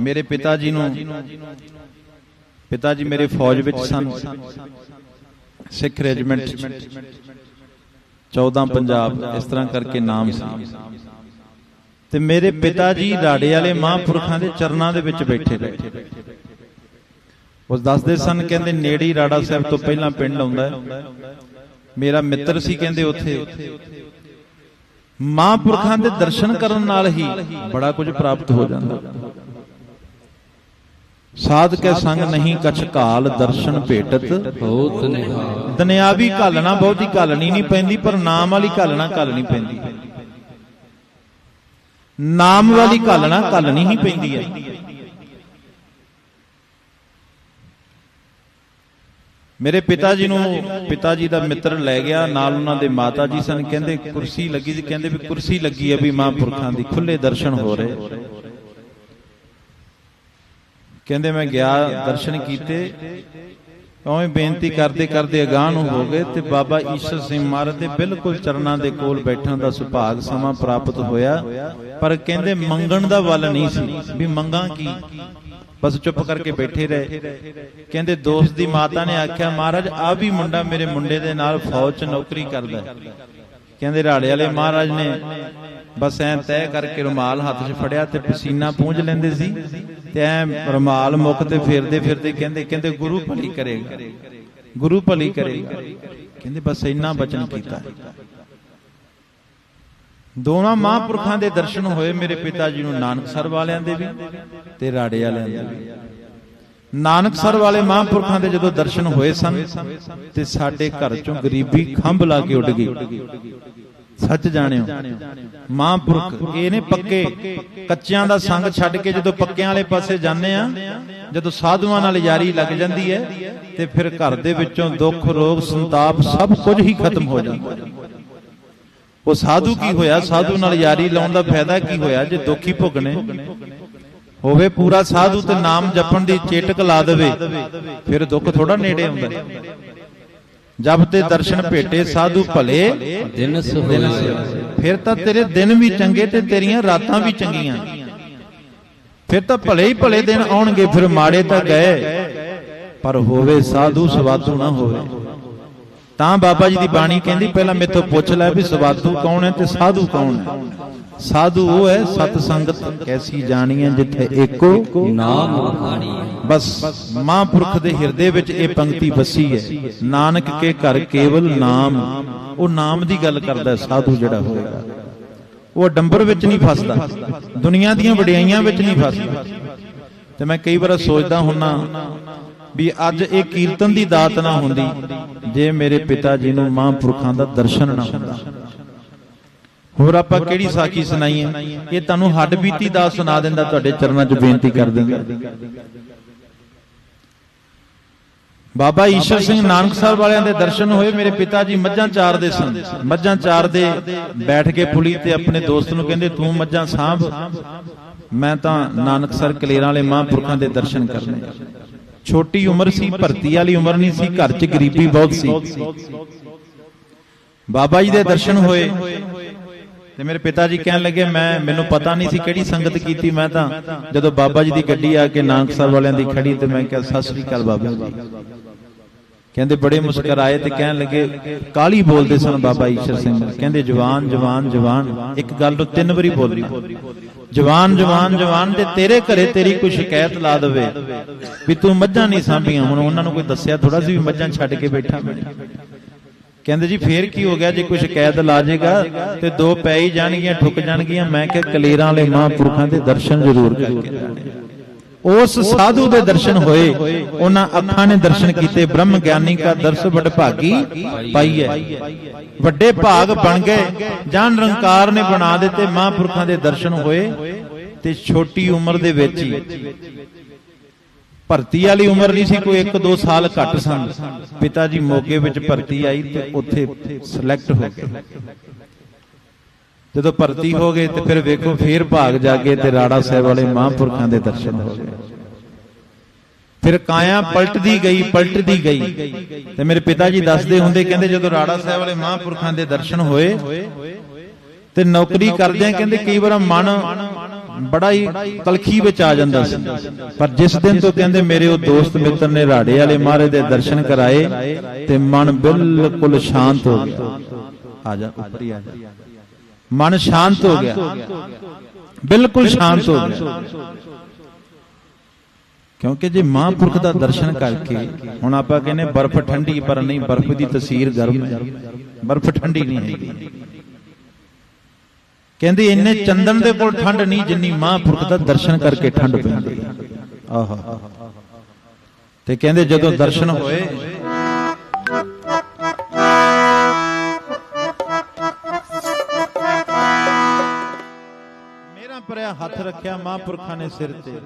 ਮੇਰੇ ਪਿਤਾ ਜੀ ਨੂੰ, ਪਿਤਾ ਜੀ ਮੇਰੇ ਫੌਜ ਵਿੱਚ ਸਨ। ਸਿੱਖ ਰੈਜੀਮੈਂਟ 'ਚ 14 ਪੰਜਾਬ, ਇਸ ਤਰ੍ਹਾਂ ਕਰਕੇ ਨਾਮ ਸੀ। ਤੇ ਮੇਰੇ ਪਿਤਾ ਜੀ ਰਾੜੇ ਵਾਲੇ ਮਹਾਂਪੁਰਖਾਂ ਦੇ ਚਰਨਾਂ ਦੇ ਵਿੱਚ ਬੈਠੇ ਰਹੇ। ਉਸ ਦੱਸਦੇ ਸਨ, ਕਹਿੰਦੇ ਨੇੜੇ ਰਾੜਾ ਸਾਹਿਬ ਤੋਂ ਪਹਿਲਾਂ ਪਿੰਡ ਆਉਂਦਾ ਮੇਰਾ ਮਿੱਤਰ ਸੀ, ਕਹਿੰਦੇ ਉੱਥੇ। ਮਹਾਂਪੁਰਖਾਂ ਦੇ ਦਰਸ਼ਨ ਕਰਨ ਨਾਲ ਹੀ ਬੜਾ ਕੁਝ ਪ੍ਰਾਪਤ ਹੋ ਜਾਂਦਾ। ਸਾਧ ਕੇ ਸੰਗ ਨਹੀਂ ਕਛ ਕਾਲ ਦਰਸ਼ਨ ਭੇਟਤ। ਹੋਤ ਨਿਹਾਲ ਦੁਨਿਆਵੀ ਘਾਲਣਾ ਬਹੁਤੀ ਘਾਲਣੀ ਨਹੀਂ ਪੈਂਦੀ ਪਰ ਨਾਮ ਵਾਲੀ ਘਾਲਣਾ ਘਾਲਣੀ ਪੈਂਦੀ। ਹੈ ਨਾਮ ਵਾਲੀ ਘਾਲਣਾ ਘਾਲਣੀ ਹੀ ਪੈਂਦੀ ਹੈ। ਮੇਰੇ ਪਿਤਾ ਜੀ ਨੂੰ ਪਿਤਾ ਜੀ ਦਾ ਮਿੱਤਰ ਲੈ ਗਿਆ। ਨਾਲ ਉਹਨਾਂ ਦੇ ਮਾਤਾ ਜੀ ਸਨ। ਕਹਿੰਦੇ ਕੁਰਸੀ ਲੱਗੀ ਸੀ। ਕਹਿੰਦੇ ਵੀ ਕੁਰਸੀ ਲੱਗੀ ਹੈ ਵੀ ਮਹਾਂਪੁਰਖਾਂ ਦੀ। ਖੁੱਲੇ ਦਰਸ਼ਨ ਹੋ ਰਹੇ। ਕਹਿੰਦੇ ਮੈਂ ਗਿਆ, ਦਰਸ਼ਨ ਕੀਤੇ। ਉਵੇਂ ਬੇਨਤੀ ਕਰਦੇ ਕਰਦੇ ਅਗਾਹ ਨੂੰ ਹੋ ਗਏ ਤੇ ਬਾਬਾ ਈਸ਼ਰ ਸਿੰਘ ਮਹਾਰਾਜ ਦੇ ਬਿਲਕੁਲ ਚਰਨਾਂ ਦੇ ਕੋਲ ਬੈਠਣ ਦਾ ਸੁਭਾਗ ਸਮਾਂ ਪ੍ਰਾਪਤ ਹੋਇਆ। ਪਰ ਕਹਿੰਦੇ ਮੰਗਣ ਦਾ ਵੱਲ ਨਹੀਂ ਸੀ, ਵੀ ਮੰਗਾ ਕੀ? ਬਸ ਚੁੱਪ ਕਰਕੇ ਬੈਠੇ ਰਹੇ। ਕਹਿੰਦੇ ਦੋਸਤ ਦੀ ਮਾਤਾ ਨੇ ਆਖਿਆ, ਮਹਾਰਾਜ, ਆ ਵੀ ਮੁੰਡਾ ਮੇਰੇ ਮੁੰਡੇ ਦੇ ਨਾਲ ਫੌਜ 'ਚ ਨੌਕਰੀ ਕਰਦਾ ਹੈ। ਕਹਿੰਦੇ ਰਾੜੇ ਵਾਲੇ ਮਹਾਰਾਜ ਨੇ ਬਸ ਐ ਤੈਅ ਕਰਕੇ ਰੁਮਾਲ ਹੱਥ 'ਚ ਫੜਿਆ ਤੇ ਪਸੀਨਾ ਪੂੰਝ ਲੈਂਦੇ ਸੀ ਤੇ ਐ ਰੁਮਾਲ ਮੁੱਖ ਤੇ ਫੇਰਦੇ ਫਿਰਦੇ ਕਹਿੰਦੇ ਕਹਿੰਦੇ ਗੁਰੂ ਭਲੀ ਕਰੇਗਾ। ਗੁਰੂ ਭਲੀ ਕਰੇਗਾ। ਕਹਿੰਦੇ ਬਸ ਇੰਨਾ ਬਚਨ ਕੀਤਾ। ਦੋਵਾਂ ਮਹਾਂਪੁਰਖਾਂ ਦੇ ਦਰਸ਼ਨ ਹੋਏ ਮੇਰੇ ਪਿਤਾ ਜੀ ਨੂੰ ਨਾਨਕਸਰ ਵਾਲਿਆਂ ਦੇ ਵੀ ਤੇ ਰਾੜੇ ਵਾਲਿਆਂ ਦੇ ਵੀ। ਨਾਨਕਸਰ ਵਾਲੇ ਮਹਾਂਪੁਰਖਾਂ ਦੇ ਜਦੋਂ ਦਰਸ਼ਨ ਹੋਏ ਸਨ ਤੇ ਸਾਡੇ ਘਰ ਚੋਂ ਗਰੀਬੀ ਖੰਭ ਲਾ ਕੇ ਉੱਡ ਗਈ। ਸੱਚ ਜਾਣਿਓ। ਮਹਾਂਪੁਰਖ ਇਹ ਨੇ ਪੱਕੇ। ਕੱਚਿਆਂ ਦਾ ਸੰਗ ਛੱਡ ਕੇ ਜਦੋਂ ਪੱਕਿਆਂ ਵਾਲੇ ਪਾਸੇ ਜਾਂਦੇ ਆ, ਜਦੋਂ ਸਾਧੂਆਂ ਨਾਲ ਯਾਰੀ ਲੱਗ ਜਾਂਦੀ ਹੈ ਤੇ ਫਿਰ ਘਰ ਦੇ ਵਿੱਚੋਂ ਦੁੱਖ, ਰੋਗ, ਸੰਤਾਪ ਸਭ ਕੁਝ ਹੀ ਖਤਮ ਹੋ ਜਾਂਦਾ। ਉਹ ਸਾਧੂ ਕੀ ਹੋਇਆ? ਸਾਧੂ ਨਾਲ ਯਾਰੀ ਲਾਉਣ ਦਾ ਫਾਇਦਾ ਕੀ ਹੋਇਆ ਜੇ ਦੁੱਖ ਭੁਗਣੇ? ਹੋਵੇ ਪੂਰਾ ਸਾਧੂ ਤੇ ਨਾਮ ਜਪਣ ਦੀ ਚੇਟਕ ਲਾ ਦੇਵੇ, ਫਿਰ ਦੁੱਖ ਥੋੜਾ ਨੇੜੇ ਆਉਂਦਾ। ਜਬ ਤੇ ਦਰਸ਼ਨ ਭੇਟੇ ਸਾਧੂ ਭਲੇ ਦਿਨ ਦਿਨ ਸੋਏ ਸੇ। ਫਿਰ ਤਾਂ ਤੇਰੇ ਦਿਨ ਵੀ ਚੰਗੇ ਤੇ ਤੇਰੀਆਂ ਰਾਤਾਂ ਵੀ ਚੰਗੀਆਂ। ਫਿਰ ਤਾਂ ਭਲੇ ਹੀ ਭਲੇ ਦਿਨ ਆਉਣਗੇ ਫਿਰ ਮਾੜੇ ਤਾਂ ਗਏ। ਪਰ ਹੋਵੇ ਸਾਧੂ ਸਵਾਦੂ ਨਾ ਹੋਵੇ। ਤਾਂ ਬਾਬਾ ਜੀ ਦੀ ਬਾਣੀ ਕਹਿੰਦੀ, ਪਹਿਲਾਂ ਮੇਥੋਂ ਪੁੱਛ ਲੈ ਵੀ ਸਵਾਦੂ ਕੌਣ ਹੈ ਤੇ ਸਾਧੂ ਕੌਣ ਹੈ? ਸਾਧੂ ਉਹ ਹੈ ਸਤ ਸੰਗਤ ਕੈਸੀ ਜਾਣੀ ਹੈ ਜਿੱਥੇ ਏਕੋ ਨਾਮ ਵਖਾਣੀ ਬਸ ਮਹਾਂਪੁਰਖ ਦੇ ਹਿਰਦੇ ਵਿੱਚ ਇਹ ਪੰਕਤੀ ਵਸੀ ਹੈ। ਨਾਨਕ ਕੇ ਘਰ ਕੇਵਲ ਨਾਮ। ਉਹ ਨਾਮ ਦੀ ਗੱਲ ਕਰਦਾ ਸਾਧੂ ਜਿਹੜਾ ਹੋਏਗਾ। ਉਹ ਡੰਬਰ ਵਿੱਚ ਨਹੀਂ ਫਸਦਾ। ਦੁਨੀਆ ਦੀਆਂ ਵਡਿਆਈਆਂ ਵਿੱਚ ਨਹੀਂ ਫਸਦਾ। ਤੇ ਮੈਂ ਕਈ ਵਾਰ ਸੋਚਦਾ ਹੁੰਨਾ ਵੀ ਅੱਜ ਇਹ ਕੀਰਤਨ ਦੀ ਦਾਤ ਨਾ ਹੁੰਦੀ, ਜੇ ਮੇਰੇ ਪਿਤਾ ਜੀ ਨੂੰ ਮਹਾਂਪੁਰਖਾਂ ਦਾ ਦਰਸ਼ਨ ਨਾ ਹੁੰਦਾ। ਹੋਰ ਆਪਾਂ ਕਿਹੜੀ ਸਾਖੀ ਸੁਣਾਈਏ ਇਹ ਤੁਹਾਨੂੰ ਹੱਡ ਬੀਤੀ ਦਾ ਸੁਣਾ ਦਿੰਦਾ, ਤੁਹਾਡੇ ਚਰਨਾਂ 'ਚ ਬੇਨਤੀ ਕਰ ਦਿੰਦਾ। ਬਾਬਾ ਈਸ਼ਰ ਸਿੰਘ ਨਾਨਕ ਸਾਹਿਬ ਵਾਲਿਆਂ ਦੇ ਦਰਸ਼ਨ ਹੋਏ, ਮੇਰੇ ਪਿਤਾ ਜੀ ਮੱਝਾਂ ਚਾਰਦੇ ਸਨ। ਮੱਝਾਂ ਚਾਰਦੇ ਬੈਠ ਕੇ ਪੁਲੀ ਤੇ ਆਪਣੇ ਦੋਸਤ ਨੂੰ ਕਹਿੰਦੇ, ਤੂੰ ਮੱਝਾਂ ਸਾਂਭ, ਮੈਂ ਤਾਂ ਨਾਨਕ ਸਰ ਕਲੇਰਾਂ ਵਾਲੇ ਮਹਾਂਪੁਰਖਾਂ ਦੇ ਦਰਸ਼ਨ ਕਰਨੇ ਛੋਟੀ ਉਮਰ ਸੀ ਭਰਤੀ ਵਾਲੀ ਉਮਰ ਨਹੀਂ ਸੀ ਘਰ 'ਚ ਗਰੀਬੀ ਬਹੁਤ ਸੀ। ਬਾਬਾ ਜੀ ਦੇ ਦਰਸ਼ਨ ਹੋਏ। ਤੇ ਮੇਰੇ ਪਿਤਾ ਜੀ ਕਹਿਣ ਲੱਗੇ ਮੈਂ ਮੈਨੂੰ ਪਤਾ ਨਹੀਂ ਸੀ ਕਿਹੜੀ ਸੰਗਤ ਕੀਤੀ ਮੈਂ ਤਾਂ ਜਦੋਂ ਬਾਬਾ ਜੀ ਦੀ ਗੱਡੀ ਆ ਕੇ ਨਾਨਕਸਰ ਵਾਲਿਆਂ ਦੀ ਖੜੀ ਤੇ ਮੈਂ ਕਿਹਾ ਸਤਿ ਸ੍ਰੀ ਅਕਾਲ ਬਾਬਾ ਜੀ। ਕਹਿੰਦੇ ਬੜੇ ਮੁਸਕਰਾਏ ਤੇ ਕਹਿਣ ਲੱਗੇ ਕਾਲੀ ਬੋਲਦੇ ਸਨ ਬਾਬਾ ਈਸ਼ਰ ਸਿੰਘ? ਕਹਿੰਦੇ ਜਵਾਨ ਜਵਾਨ ਜਵਾਨ। ਇੱਕ ਗੱਲ ਨੂੰ ਤਿੰਨ ਵਾਰੀ ਬੋਲੀ ਜਵਾਨ ਜਵਾਨ ਜਵਾਨ ਤੇ ਤੇਰੇ ਘਰੇ ਤੇਰੀ ਕੋਈ ਸ਼ਿਕਾਇਤ ਲਾ ਦੇਵੇ। ਵੀ ਤੂੰ ਮੱਝਾਂ ਨਹੀਂ ਸਾਂਭੀਆਂ। ਹੁਣ ਉਹਨਾਂ ਨੂੰ ਕੋਈ ਦੱਸਿਆ ਥੋੜਾ ਸੀ ਵੀ ਮੱਝਾਂ ਛੱਡ ਕੇ ਬੈਠਾ ਮੈਂ। ਕਹਿੰਦੇ ਜੀ, ਫੇਰ ਕੀ ਹੋ ਗਿਆ? ਜੇ ਕੋਈ ਸ਼ਿਕਾਇਤ ਲਾ ਜਾਏਗਾ ਤੇ ਦੋ ਪੈ ਹੀ ਜਾਣਗੀਆਂ, ਠੁੱਕ ਜਾਣਗੀਆਂ। ਮੈਂ ਕਿਹਾ ਕਲੇਰਾਂ ਵਾਲੇ ਮਹਾਂਪੁਰਖਾਂ ਦੇ ਦਰਸ਼ਨ ਜ਼ਰੂਰ ਕਰਕੇ ਜਾਣੇ ਉਸ ਸਾਧੂ ਦੇ ਦਰਸ਼ਨ ਹੋਏ, ਉਹਨਾਂ ਅੱਖਾਂ ਨੇ ਦਰਸ਼ਨ ਕੀਤੇ, ਬ੍ਰਹਮ ਗਿਆਨੀ ਕਾ ਦਰਸ ਵਡ ਭਾਗੀ ਪਾਈਐ। ਵੱਡੇ ਭਾਗ ਬਣ ਗਏ ਜਾਂ ਨਿਰੰਕਾਰ ਨੇ ਬਣਾ ਦਿੱਤੇ, ਮਹਾਂਪੁਰਖਾਂ ਦੇ ਦਰਸ਼ਨ ਹੋਏ ਤੇ ਛੋਟੀ ਉਮਰ ਦੇ ਵਿੱਚ ਹੀ। ਭਰਤੀ ਵਾਲੀ ਉਮਰ ਨਹੀਂ ਸੀ, ਕੋਈ 1-2 ਸਾਲ ਘੱਟ ਸਨ। ਪਿਤਾ ਜੀ ਮੋਗੇ ਵਿੱਚ ਭਰਤੀ ਆਈ ਤੇ ਉੱਥੇ ਸਿਲੈਕਟ ਹੋ ਗਏ। ਜਦੋਂ ਭਰਤੀ ਹੋ ਗਏ ਤੇ ਫਿਰ ਵੇਖੋ, ਫੇਰ ਭਾਗ ਜਾਗੇ ਤੇ ਰਾੜਾ ਸਾਹਿਬ ਵਾਲੇ ਮਹਾਂਪੁਰਖਾਂ ਦੇ ਦਰਸ਼ਨ ਹੋ ਗਏ। ਫਿਰ ਕਾਇਆ ਪਲਟਦੀ ਗਈ ਪਲਟਦੀ ਗਈ। ਤੇ ਮੇਰੇ ਪਿਤਾ ਜੀ ਦੱਸਦੇ ਹੁੰਦੇ, ਕਹਿੰਦੇ ਜਦੋਂ ਰਾੜਾ ਸਾਹਿਬ ਵਾਲੇ ਮਹਾਂਪੁਰਖਾਂ ਦੇ ਦਰਸ਼ਨ ਹੋਏ ਤੇ ਨੌਕਰੀ ਕਰਦਿਆਂ ਕਹਿੰਦੇ ਕਈ ਵਾਰ ਮਨ ਬੜਾ ਹੀ ਤਲਖੀ ਵਿੱਚ ਆ ਜਾਂਦਾ ਸੀ। ਪਰ ਜਿਸ ਦਿਨ ਤੋਂ ਕਹਿੰਦੇ ਮੇਰੇ ਉਹ ਦੋਸਤ ਮਿੱਤਰ ਨੇ ਰਾੜੇ ਵਾਲੇ ਮਹਾਰਾਜ ਦੇ ਦਰਸ਼ਨ ਕਰਾਏ ਤੇ ਮਨ ਬਿਲਕੁਲ ਸ਼ਾਂਤ ਹੋ ਗਿਆ। ਆ ਜਾ, ਉੱਪਰ ਹੀ ਆ ਜਾ। ਮਨ ਸ਼ਾਂਤ ਹੋ ਗਿਆ। ਬਿਲਕੁਲ ਸ਼ਾਂਤ ਹੋ ਗਿਆ। ਕਿਉਂਕਿ ਜੇ ਮਹਾਂਪੁਰਖ ਦਾ ਦਰਸ਼ਨ ਕਰਕੇ ਹੁਣ ਆਪਾਂ ਕਹਿੰਦੇ ਬਰਫ਼ ਠੰਡੀ, ਪਰ ਨਹੀਂ, ਬਰਫ਼ ਦੀ ਤਸੀਰ ਗਰਮ ਹੈ। ਬਰਫ਼ ਠੰਡੀ ਨਹੀਂ ਹੈਗੀ। ਕਹਿੰਦੇ ਇੰਨੇ ਚੰਦਨ ਦੇ ਕੋਲ ਠੰਡ ਨਹੀਂ ਜਿੰਨੀ ਮਹਾਂਪੁਰਖ ਦਾ ਦਰਸ਼ਨ ਕਰਕੇ ਠੰਡ ਪੈਂਦੀ। ਹੈ ਆਹਾ। ਤੇ ਕਹਿੰਦੇ ਜਦੋਂ ਦਰਸ਼ਨ ਹੋਏ ਭਰਿਆ ਹੱਥ ਰੱਖਿਆ ਮਹਾਂਪੁਰਖਾਂ ਨੇ ਸਿਰ ਤੇ।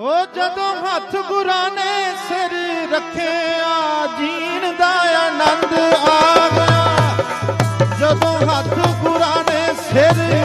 ਓ ਜਦੋਂ ਹੱਥ ਗੁਰਾਂ ਨੇ ਸਿਰ ਰੱਖਿਆ, ਜੀਣ ਦਾ ਆਨੰਦ ਆ ਗਿਆ। ਜਦੋਂ ਹੱਥ ਗੁਰਾਂ ਨੇ ਸਿਰ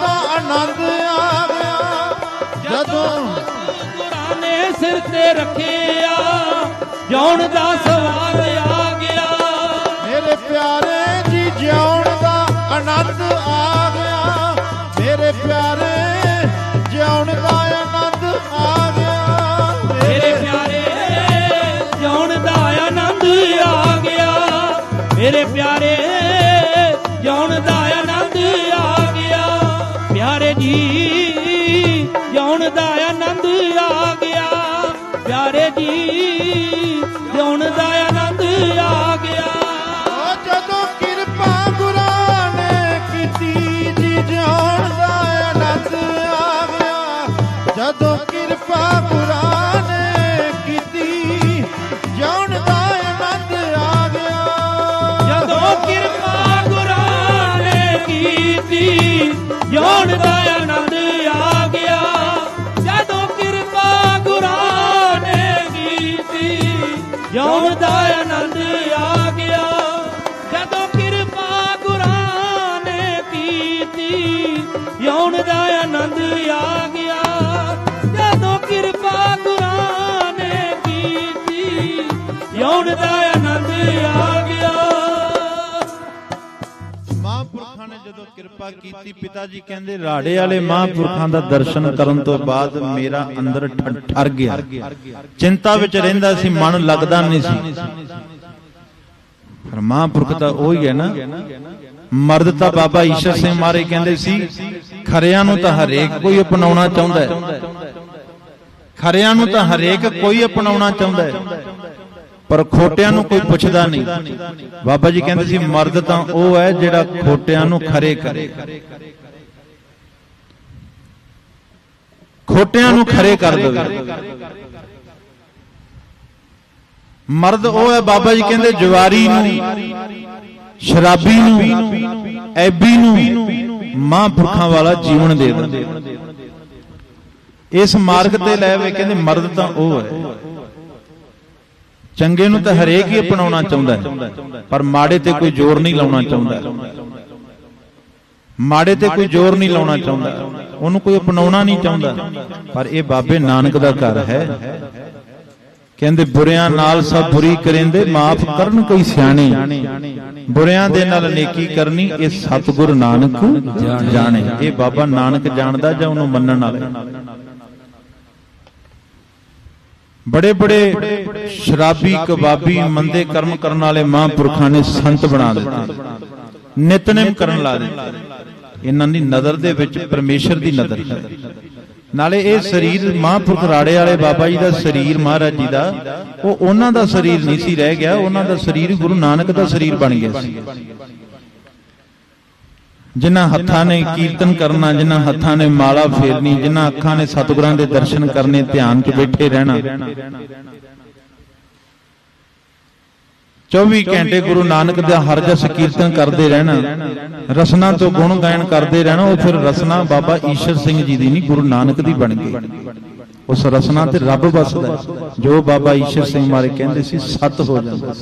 ਦਾ ਆਨੰਦ ਆ ਗਿਆ ਜਦੋਂ ਗੁਰਾਂ ਨੇ ਸਿਰ ਤੇ ਰੱਖਿਆ ਜਿਉਣ ਦਾ ਸਵਾਦ ਆ ਗਿਆ। ਮੇਰੇ ਪਿਆਰੇ ਜੀ ਜਿਉਣ ਦਾ ਆਨੰਦ ਜਿਉਣ ਦਾ ਆਨੰਦ ਆ ਗਿਆ। ਪਿਆਰੇ ਜੀ, ਜਿਉਣ ਦਾ ਆਨੰਦ ਆ ਗਿਆ। ਓ ਜਦੋਂ ਕਿਰਪਾ ਗੁਰਾਂ ਨੇ ਕੀਤੀ ਜੀ, ਜਿਉਣ ਦਾ ਆਨੰਦ ਆ ਗਿਆ। ਜਦੋਂ ਕਿਰਪਾ ਗੁਰਾਂ ਮਹਾਂਪੁਰਖਾਂ ਨੇ ਜਦੋਂ ਕਿਰਪਾ ਕੀਤੀ ਪਿਤਾ ਜੀ ਕਹਿੰਦੇ ਰਾੜੇ ਵਾਲੇ ਮਹਾਂਪੁਰਖਾਂ ਦਾ ਦਰਸ਼ਨ ਕਰਨ ਤੋਂ ਬਾਅਦ ਮੇਰਾ ਅੰਦਰ ਠਰ ਗਿਆ। ਚਿੰਤਾ ਵਿੱਚ ਰਹਿੰਦਾ ਸੀ ਮਨ ਲੱਗਦਾ ਨਹੀਂ ਸੀ। ਪਰ ਮਹਾਂਪੁਰਖ ਤਾਂ ਉਹ ਹੀ ਹੈ ਨਾ। ਮਰਦ ਤਾਂ ਬਾਬਾ ਈਸ਼ਰ ਸਿੰਘ ਮਾਰੇ ਕਹਿੰਦੇ ਸੀ ਖਰਿਆਂ ਨੂੰ ਤਾਂ ਹਰੇਕ ਕੋਈ ਅਪਣਾਉਣਾ ਚਾਹੁੰਦਾ ਹੈ। ਖਰਿਆਂ ਨੂੰ ਤਾਂ ਹਰੇਕ ਕੋਈ ਅਪਣਾਉਣਾ ਚਾਹੁੰਦਾ ਹੈ। ਪਰ ਖੋਟਿਆਂ ਨੂੰ ਕੋਈ ਪੁੱਛਦਾ ਨਹੀਂ। ਬਾਬਾ ਜੀ ਕਹਿੰਦੇ ਸੀ, ਮਰਦ ਤਾਂ ਉਹ ਹੈ ਜਿਹੜਾ ਖੋਟਿਆਂ ਨੂੰ ਖਰੇ ਕਰੇ। ਖੋਟਿਆਂ ਨੂੰ ਖਰੇ ਕਰ ਦੇਵੇ। ਮਰਦ ਉਹ ਹੈ, ਬਾਬਾ ਜੀ ਕਹਿੰਦੇ, ਜਵਾਰੀ ਨੂੰ, ਸ਼ਰਾਬੀ ਨੂੰ, ਐਬੀ ਨੂੰ ਮਹਾਂਪੁਰਖਾਂ ਵਾਲਾ ਜੀਵਨ ਦੇ ਦਿੰਦੇ। ਇਸ ਮਾਰਗ ਤੇ ਲੈ ਵੇ ਕਹਿੰਦੇ, ਮਰਦ ਤਾਂ ਉਹ ਹੈ। ਚੰਗੇ ਨੂੰ ਤਾਂ ਹਰੇਕ ਹੀ ਅਪਣਾਉਣਾ ਚਾਹੁੰਦਾ ਹੈ, ਪਰ ਮਾੜੇ ਤੇ ਕੋਈ ਜ਼ੋਰ ਨਹੀਂ ਲਾਉਣਾ ਚਾਹੁੰਦਾ। ਮਾੜੇ ਤੇ ਕੋਈ ਜ਼ੋਰ ਨਹੀਂ ਲਾਉਣਾ ਚਾਹੁੰਦਾ। ਉਹਨੂੰ ਕੋਈ ਅਪਣਾਉਣਾ ਨਹੀਂ ਚਾਹੁੰਦਾ। ਪਰ ਇਹ ਬਾਬੇ ਨਾਨਕ ਦਾ ਘਰ ਹੈ। ਕਹਿੰਦੇ, ਬੁਰਿਆਂ ਨਾਲ ਸਭ ਬੁਰੀ ਕਰਿੰਦੇ, ਮਾਫ ਕਰਨ ਕੋਈ ਸਿਆਣੇ। ਬੁਰਿਆਂ ਦੇ ਨਾਲ ਨੇਕੀ ਕਰਨੀ, ਇਹ ਸਤਿਗੁਰ ਨਾਨਕ ਜਾਣੇ। ਇਹ ਬਾਬਾ ਨਾਨਕ ਜਾਣਦਾ ਜਾਂ ਉਹਨੂੰ ਮੰਨਣ ਵਾਲੇ? ਬੜੇ ਬੜੇ ਸ਼ਰਾਬੀ ਕਬਾਬੀ ਮੰਦੇ ਕਰਮ ਕਰਨ ਵਾਲੇ ਮਹਾਂਪੁਰਖਾਂ ਨੇ ਸੰਤ ਬਣਾ ਦਿੱਤੇ। ਨਿਤਨੇਮ ਕਰਨ ਲਾ ਦਿੱਤੇ। ਇਹਨਾਂ ਦੀ ਨਜ਼ਰ ਦੇ ਵਿੱਚ ਪਰਮੇਸ਼ਰ ਦੀ ਨਜ਼ਰ ਹੈ। ਨਾਲੇ ਇਹ ਸਰੀਰ ਮਹਾਂਪੁਰਖ ਰਾੜੇ ਵਾਲੇ ਬਾਬਾ ਜੀ ਦਾ ਸਰੀਰ, ਮਹਾਰਾਜ ਜੀ ਦਾ, ਉਹ ਉਹਨਾਂ ਦਾ ਸਰੀਰ ਨਹੀਂ ਸੀ, ਰਹਿ ਗਿਆ। ਉਹਨਾਂ ਦਾ ਸਰੀਰ ਗੁਰੂ ਨਾਨਕ ਦਾ ਸਰੀਰ ਬਣ ਗਿਆ ਸੀ। ਜਿਨ੍ਹਾਂ ਹੱਥਾਂ ਨੇ ਕੀਰਤਨ ਕਰਨਾ, ਜਿਨ੍ਹਾਂ ਹੱਥਾਂ ਨੇ ਮਾਲਾ ਫੇਰਨੀ, ਜਿਨ੍ਹਾਂ ਅੱਖਾਂ ਨੇ ਸਤਿਗੁਰਾਂ ਦੇ ਦਰਸ਼ਨ ਕਰਨੇ, ਧਿਆਨ 'ਚ ਬੈਠੇ ਰਹਿਣਾ। 24 ਘੰਟੇ ਗੁਰੂ ਨਾਨਕ ਦਾ ਹਰ ਜਸ ਕੀਰਤਨ ਕਰਦੇ ਰਹਿਣਾ, ਰਸਨਾ ਤੋਂ ਗੁਣ ਗਾਇਨ ਕਰਦੇ ਰਹਿਣਾ, ਉਹ ਫਿਰ ਰਸਨਾ ਬਾਬਾ ਈਸ਼ਰ ਸਿੰਘ ਜੀ ਦੀ ਨਹੀਂ, ਗੁਰੂ ਨਾਨਕ ਦੀ ਬਣ ਗਈ। ਉਸ ਰਸਨਾ ਤੇ ਰੱਬ ਵਸਦਾ, ਜੋ ਬਾਬਾ ਈਸ਼ਰ ਸਿੰਘ ਮਾਰੇ ਕਹਿੰਦੇ ਸੀ, ਸਤ ਹੋ ਜਾਂਦਾ।